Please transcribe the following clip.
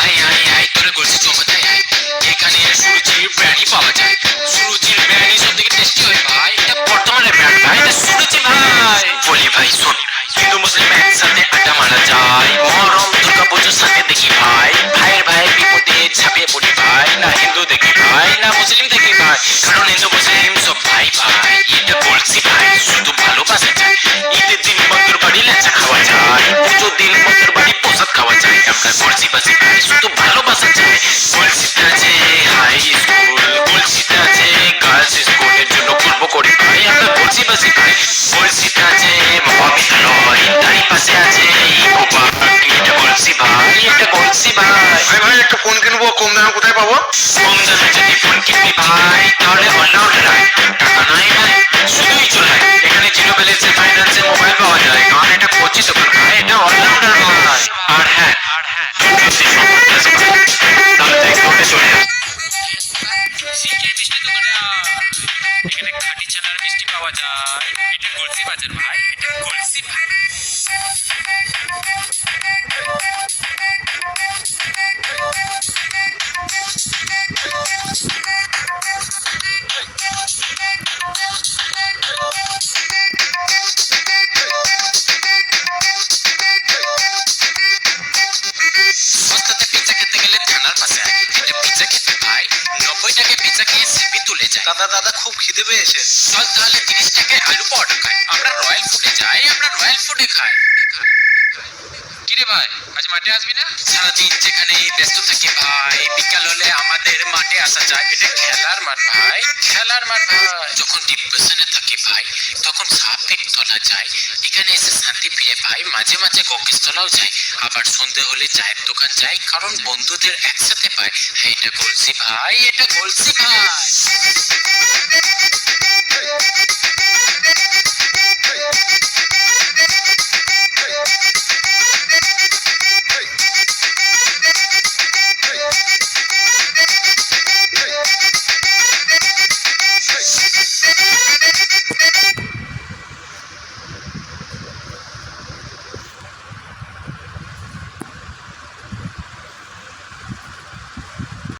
আয় আয় আয় তোরা বলছি জমাতে আয়। এখানে সুরুচির বিরিয়ানি পাওয়া যায়। সুরুচির সব থেকে টেস্টি হয় ভাই। এটা বর্তমানে সুরুচি ভাই। বলি ভাই, শোন, হিন্দু মুসলিম একসাথে আড্ডা মারা যায়। কোথায় পাবো? তাহলে অন্যান্য পিৎজা খেয়ে সিপি তুলে যায় দাদা দাদা খুব খিদে পেয়েছে। চল তাহলে তিরিশ টাকায় আলু পরোটা খাই। আমরা রয়্যাল ফুডে যাই আমরা রয়্যাল ফুডে খাই। কিরে ভাই? আজ মাঠে আসবি না? সারাদিন যেখানে ব্যস্ত থাকি ভাই, বিকাল হলে আমাদের মাঠে আসা যায়। এটা খেলার মাঠ ভাই, খেলার মাঠ ভাই। যখন ডিপ্রেশনে থাকি ভাই, তখন সাপ পেট তোলা যায়। এখানে এসে শান্তি ফিরে পাই, মাঝে মাঝে ককেশ যায়। আবার সন্ধে হলে চায়ের দোকান যাই, কারণ বন্ধুদের একসাথে পাই। হ্যাঁ এটা বলছি ভাই, এটা বলছি ভাই।